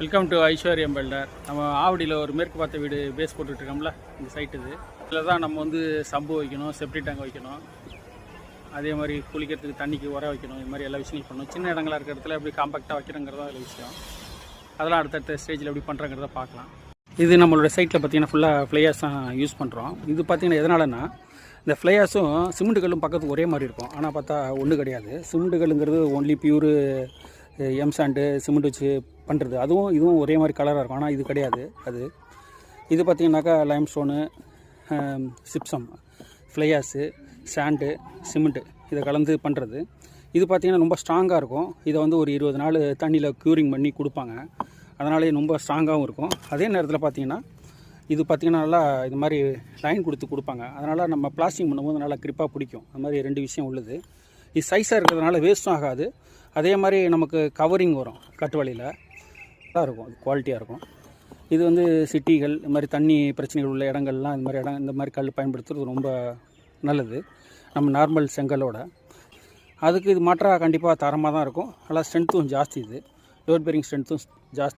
Welcome to ஐஸ்வர்யம் filter நம்ம ஆவடியில் ஒரு மேற்கு பார்த்த வீடு பேஸ் போட்டுட்ருக்கோம்ல இந்த சைட் இது. இதில் தான் நம்ம வந்து சம்பு வைக்கணும் செப்டி டேங்க் வைக்கணும். அதே மாதிரி குளிக்கிறதுக்கு தண்ணிக்கு உர வைக்கணும் இது மாதிரி எல்லா விஷயங்களும் பண்ணணும். சின்ன இடங்களா இருக்கிற இடத்துல எப்படி காம்பாக்டாக வைக்கிறங்கிறது அதில் விஷயம். அதெல்லாம் அடுத்தடுத்த ஸ்டேஜில் எப்படி பண்ணுறங்கிறத பார்க்கலாம். இது நம்மளோட சைட்டில் பார்த்தீங்கன்னா ஃபுல்லாக ஃப்ளையர்ஸ் தான் யூஸ் பண்ணுறோம் இது பார்த்தீங்கன்னா எதனாலன்னா இந்த ஃப்ளையர்ஸும் சிமெண்ட் கல்லும் பக்கத்துக்கு ஒரே மாதிரி இருக்கும். ஆனால் பார்த்தா ஒன்று கிடையாது. Cement கல்லுங்கிறது only pure M sand cement வச்சு பண்ணுறது அதுவும் இதுவும் ஒரே மாதிரி கலராக இருக்கும். ஆனால் இது கிடையாது. அது இது பார்த்தீங்கன்னாக்கா lime stone gypsum fly ash sand cement இதை கலந்து பண்ணுறது இது பார்த்திங்கன்னா ரொம்ப ஸ்ட்ராங்காக இருக்கும். இதை வந்து ஒரு இருபது நாள் தண்ணியில் க்யூரிங் பண்ணி கொடுப்பாங்க. அதனாலே ரொம்ப ஸ்ட்ராங்காகவும் இருக்கும். அதே நேரத்தில் பார்த்தீங்கன்னா இது பார்த்திங்கன்னா நல்லா இது மாதிரி லைன் கொடுத்து கொடுப்பாங்க. அதனால் நம்ம பிளாஸ்டிக் பண்ணும்போது நல்லா கிரிப்பாக பிடிக்கும். அது மாதிரி ரெண்டு விஷயம் உள்ளது. இது சைஸாக இருக்கிறதுனால வேஸ்ட்டும் ஆகாது. அதே மாதிரி நமக்கு கவரிங் வரும் கட்டு வழியில் நல்லா இருக்கும் அது குவாலிட்டியாக இருக்கும். இது வந்து சிட்டிகள் இது மாதிரி தண்ணி பிரச்சனைகள் உள்ள இடங்கள்லாம் இந்த மாதிரி இடம் இந்த மாதிரி கல் பயன்படுத்துறது ரொம்ப நல்லது. நம்ம நார்மல் செங்கலோட. அதுக்கு இது மாற்றாக கண்டிப்பாக தரமாக தான் இருக்கும். நல்லா ஸ்ட்ரென்த்தும் ஜாஸ்தி இது. டோர் பேரிங் ஸ்ட்ரென்த்தும் ஜாஸ்தி